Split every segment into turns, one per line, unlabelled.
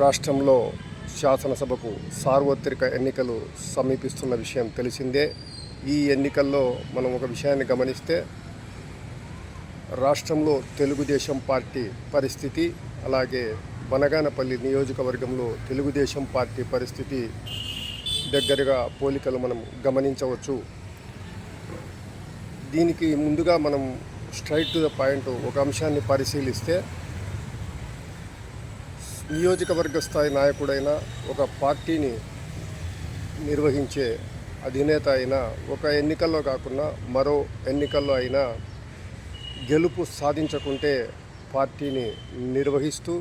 రాష్ట్రంలో శాసనసభకు సార్వత్రిక ఎన్నికలు సమీపిస్తున్న విషయం తెలిసిందే. ఈ ఎన్నికల్లో మనం ఒక విషయాన్ని గమనిస్తే రాష్ట్రంలో తెలుగుదేశం పార్టీ పరిస్థితి అలాగే బనగానపల్లి నియోజకవర్గంలో తెలుగుదేశం పార్టీ పరిస్థితి దగ్గరగా పోలికలు మనం గమనించవచ్చు. దీనికి ముందుగా మనం స్ట్రైట్ టు ద పాయింట్ ఒక అంశాన్ని పరిశీలిస్తే నియోజకవర్గ స్థాయి నాయకుడైన ఒక పార్టీని నిర్వహించే అధినేత అయినా ఒక ఎన్నికల్లో కాకుండా మరో ఎన్నికల్లో అయినా గెలుపు సాధించకుంటే పార్టీని నిర్వహిస్తూ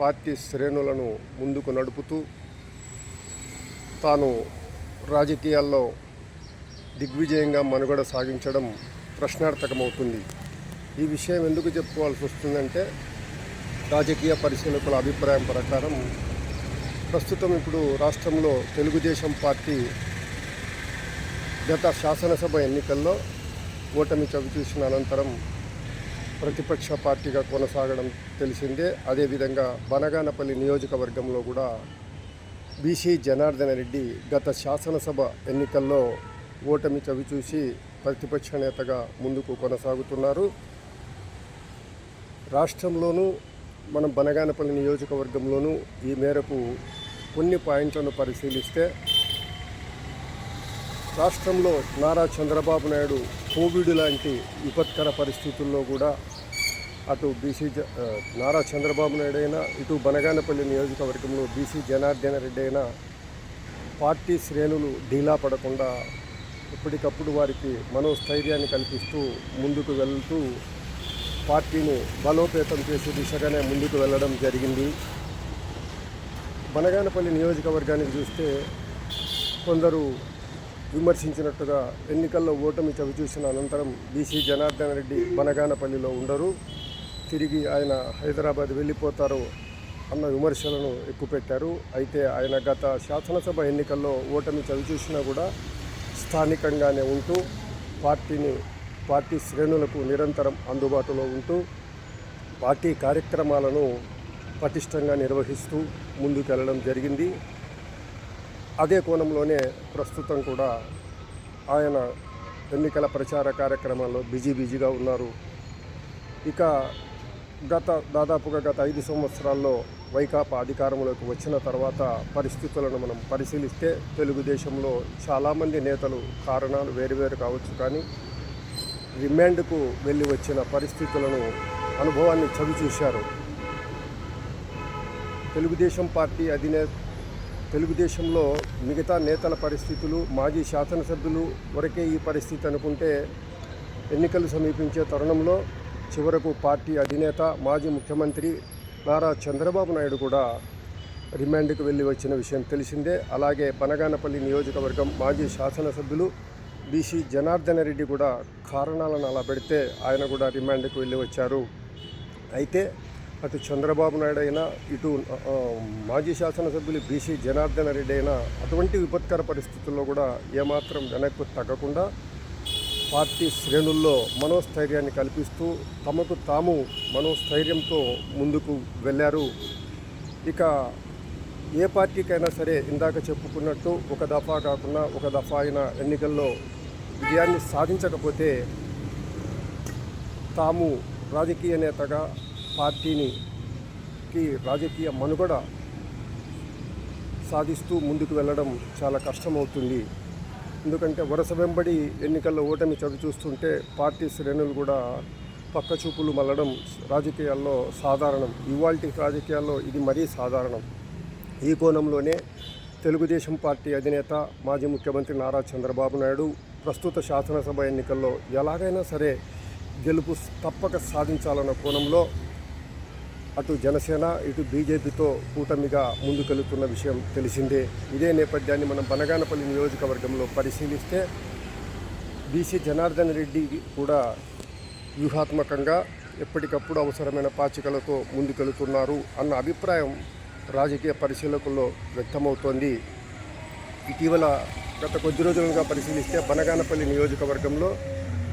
పార్టీ శ్రేణులను ముందుకు నడుపుతూ తాను రాజకీయాల్లో దిగ్విజయంగా మనుగడ సాగించడం ప్రశ్నార్థకమవుతుంది. ఈ విషయం ఎందుకు చెప్పుకోవాల్సి వస్తుందంటే రాజకీయ పరిశీలకుల అభిప్రాయం ప్రకారం ప్రస్తుతం ఇప్పుడు రాష్ట్రంలో తెలుగుదేశం పార్టీ గత శాసనసభ ఎన్నికల్లో ఓటమి చవిచూసిన అనంతరం ప్రతిపక్ష పార్టీగా కొనసాగడం తెలిసిందే. అదేవిధంగా బనగానపల్లి నియోజకవర్గంలో కూడా బీసీ జనార్దన రెడ్డి గత శాసనసభ ఎన్నికల్లో ఓటమి చవిచూసి ప్రతిపక్ష నేతగా ముందుకు కొనసాగుతున్నారు. రాష్ట్రంలోనూ మనం బనగానపల్లి నియోజకవర్గంలోనూ ఈ మేరకు కొన్ని పాయింట్లను పరిశీలిస్తే రాష్ట్రంలో నారా చంద్రబాబు నాయుడు కోవిడ్ లాంటి విపత్కర పరిస్థితుల్లో కూడా అటు బీసీ జ నారా చంద్రబాబు నాయుడు అయినా ఇటు బనగానపల్లి నియోజకవర్గంలో బీసీ జనార్దన రెడ్డి అయినా పార్టీ శ్రేణులు ఢీలా పడకుండా ఎప్పటికప్పుడు వారికి మనోస్థైర్యాన్ని కల్పిస్తూ ముందుకు వెళ్తూ పార్టీని బలోపేతం చేసే దిశగానే ముందుకు వెళ్ళడం జరిగింది. బనగానపల్లి నియోజకవర్గానికి చూస్తే కొందరు విమర్శించినట్టుగా ఎన్నికల్లో ఓటమి చవిచూసిన అనంతరం బీసీ జనార్దన్ రెడ్డి బనగానపల్లిలో ఉండరు. తిరిగి ఆయన హైదరాబాద్ వెళ్ళిపోతారు అన్న విమర్శలను ఎక్కుపెట్టారు. అయితే ఆయన గత శాసనసభ ఎన్నికల్లో ఓటమి చవిచూసినా కూడా స్థానికంగానే ఉంటూ పార్టీని పార్టీ శ్రేణులకు నిరంతరం అందుబాటులో ఉంటూ పార్టీ కార్యక్రమాలను పటిష్టంగా నిర్వహిస్తూ ముందుకెళ్ళడం జరిగింది. అదే కోణంలోనే ప్రస్తుతం కూడా ఆయన ఎన్నికల ప్రచార కార్యక్రమాల్లో బిజీ బిజీగా ఉన్నారు. ఇక గత దాదాపుగా గత ఐదు సంవత్సరాల్లో వైకాపా అధికారంలోకి వచ్చిన తర్వాత పరిస్థితులను మనం పరిశీలిస్తే తెలుగుదేశంలో చాలామంది నేతలు కారణాలు వేరువేరు కావచ్చు కానీ రిమాండ్కు వెళ్ళి వచ్చిన పరిస్థితులను అనుభవాన్ని చవిచూశారు తెలుగుదేశం పార్టీ అధినే తెలుగుదేశంలో మిగతా నేతల పరిస్థితులు మాజీ శాసనసభ్యులు వరకే ఈ పరిస్థితి అనుకుంటే ఎన్నికలు సమీపించే తరుణంలో చివరకు పార్టీ అధినేత మాజీ ముఖ్యమంత్రి నారా చంద్రబాబు నాయుడు కూడా రిమాండ్కు వెళ్ళి వచ్చిన విషయం తెలిసిందే. అలాగే బనగానపల్లి నియోజకవర్గం మాజీ శాసనసభ్యులు బీసీ జనార్దన రెడ్డి కూడా కారణాలను అలా పెడితే ఆయన కూడా రిమాండ్కు వెళ్ళి వచ్చారు. అయితే అటు చంద్రబాబు నాయుడు అయినా ఇటు మాజీ శాసనసభ్యులు బీసీ జనార్దన రెడ్డి అయినా అటువంటి విపత్కర పరిస్థితుల్లో కూడా ఏమాత్రం వెనక్కు తగ్గకుండా పార్టీ శ్రేణుల్లో మనోస్థైర్యాన్ని కల్పిస్తూ తమకు తాము మనోస్థైర్యంతో ముందుకు వెళ్ళారు. ఇక ఏ పార్టీకైనా సరే ఇందాక చెప్పుకున్నట్టు ఒక దఫా కాకుండా ఒక దఫా అయిన ఎన్నికల్లో విజయాన్ని సాధించకపోతే తాము రాజకీయ నేతగా పార్టీని కి రాజకీయ మనుగడ సాధిస్తూ ముందుకు వెళ్ళడం చాలా కష్టమవుతుంది. ఎందుకంటే వరుస వెంబడి ఎన్నికల్లో ఓటమి చవి చూస్తుంటే పార్టీ శ్రేణులు కూడా పక్కచూపులు మళ్ళడం రాజకీయాల్లో సాధారణం. ఇవాల్టి రాజకీయాల్లో ఇది మరీ సాధారణం. ఈ కోణంలోనే తెలుగుదేశం పార్టీ అధినేత మాజీ ముఖ్యమంత్రి నారా చంద్రబాబు నాయుడు ప్రస్తుత శాసనసభ ఎన్నికల్లో ఎలాగైనా సరే గెలుపు తప్పక సాధించాలన్న కోణంలో అటు జనసేన ఇటు బీజేపీతో కూటమిగా ముందుకెళ్తున్న విషయం తెలిసిందే. ఇదే నేపథ్యాన్ని మనం బనగానపల్లి నియోజకవర్గంలో పరిశీలిస్తే బీసీ జనార్దన్ రెడ్డి కూడా వ్యూహాత్మకంగా ఎప్పటికప్పుడు అవసరమైన పాచికలతో ముందుకెళ్తున్నారు అన్న అభిప్రాయం రాజకీయ పరిశీలకుల్లో వ్యక్తమవుతోంది. ఇటీవల గత కొద్ది రోజులుగా పరిశీలిస్తే బనగానపల్లి నియోజకవర్గంలో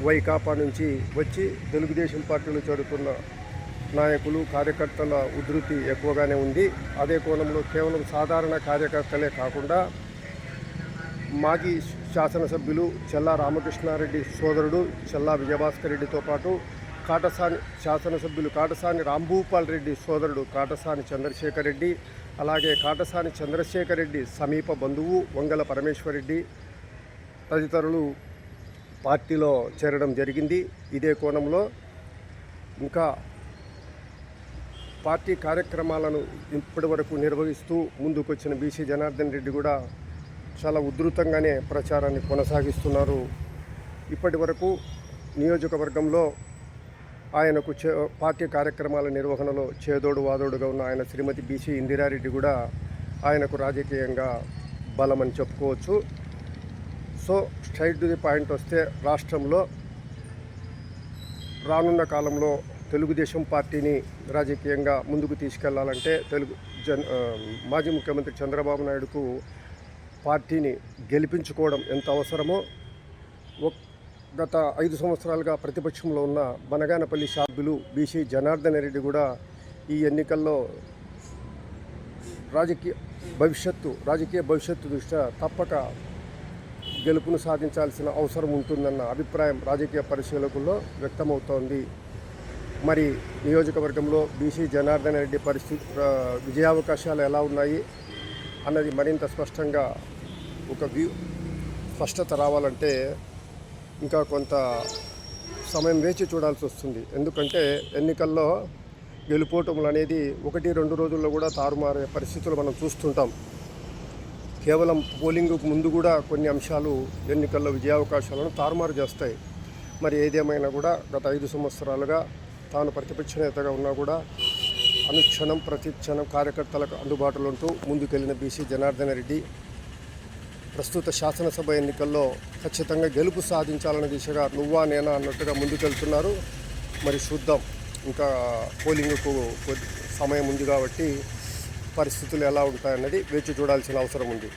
వైకాపా నుంచి వచ్చి తెలుగుదేశం పార్టీలో చేరుతున్న నాయకులు కార్యకర్తల ఉధృతి ఎక్కువగానే ఉంది. అదే కోణంలో కేవలం సాధారణ కార్యకర్తలే కాకుండా మాజీ శాసనసభ్యులు చెల్లా రామకృష్ణారెడ్డి సోదరుడు చెల్లా విజయభాస్కర్ రెడ్డితో పాటు కాటసాని శాసనసభ్యులు కాటసాని రాంభూపాల్ రెడ్డి సోదరుడు కాటసాని చంద్రశేఖర్ రెడ్డి అలాగే కాటసాని చంద్రశేఖర్ రెడ్డి సమీప బంధువు వంగల పరమేశ్వర్ రెడ్డి తదితరులు పార్టీలో చేరడం జరిగింది. ఇదే కోణంలో ఇంకా పార్టీ కార్యక్రమాలను ఇప్పటి వరకు నిర్వహిస్తూ ముందుకొచ్చిన బీసీ జనార్దన్ రెడ్డి కూడా చాలా ఉధృతంగానే ప్రచారాన్ని కొనసాగిస్తున్నారు. ఇప్పటి వరకు నియోజకవర్గంలో ఆయనకు చే పార్టీ కార్యక్రమాల నిర్వహణలో చేదోడు వాదోడుగా ఉన్న ఆయన శ్రీమతి బీసీ ఇందిరారెడ్డి కూడా ఆయనకు రాజకీయంగా బలమని చెప్పుకోవచ్చు. So straight to the point వస్తే రాష్ట్రంలో రానున్న కాలంలో తెలుగుదేశం పార్టీని రాజకీయంగా ముందుకు తీసుకెళ్ళాలంటే తెలుగు జన్ మాజీ ముఖ్యమంత్రి చంద్రబాబు నాయుడుకు పార్టీని గెలిపించుకోవడం ఎంత అవసరమో గత ఐదు సంవత్సరాలుగా ప్రతిపక్షంలో ఉన్న బనగానపల్లి సభ్యులు బీసీ జనార్దన్ రెడ్డి కూడా ఈ ఎన్నికల్లో రాజకీయ భవిష్యత్తు రాజకీయ భవిష్యత్తు దృష్ట్యా తప్పక గెలుపును సాధించాల్సిన అవసరం ఉంటుందన్న అభిప్రాయం రాజకీయ పరిశీలకుల్లో వ్యక్తమవుతోంది. మరి నియోజకవర్గంలో బీసీ జనార్దన్ రెడ్డి పరిస్థితి విజయావకాశాలు ఎలా ఉన్నాయి అన్నది మరింత స్పష్టంగా ఒక వ్యూ స్పష్టత రావాలంటే ఇంకా కొంత సమయం వేచి చూడాల్సి వస్తుంది. ఎందుకంటే ఎన్నికల్లో గెలుపోటములు అనేది ఒకటి రెండు రోజుల్లో కూడా తారుమారే పరిస్థితులు మనం చూస్తుంటాం. కేవలం పోలింగ్కు ముందు కూడా కొన్ని అంశాలు ఎన్నికల్లో విజయావకాశాలను తారుమారు చేస్తాయి. మరి ఏదేమైనా కూడా గత ఐదు సంవత్సరాలుగా తాను ప్రతిపక్ష నేతగా ఉన్నా కూడా అనుక్షణం ప్రతిక్షణం కార్యకర్తలకు అందుబాటులో ఉంటూ ముందుకెళ్ళిన బీసీ జనార్దన్ రెడ్డి ప్రస్తుత శాసనసభ ఎన్నికల్లో ఖచ్చితంగా గెలుపు సాధించాలనే దిశగా నువ్వా నేనా అన్నట్టుగా ముందుకెళ్తున్నారు. మరి చూద్దాం. ఇంకా పోలింగ్కు సమయం ఉంది కాబట్టి పరిస్థితులు ఎలా ఉంటాయన్నది వేచి చూడాల్సిన అవసరం ఉంది.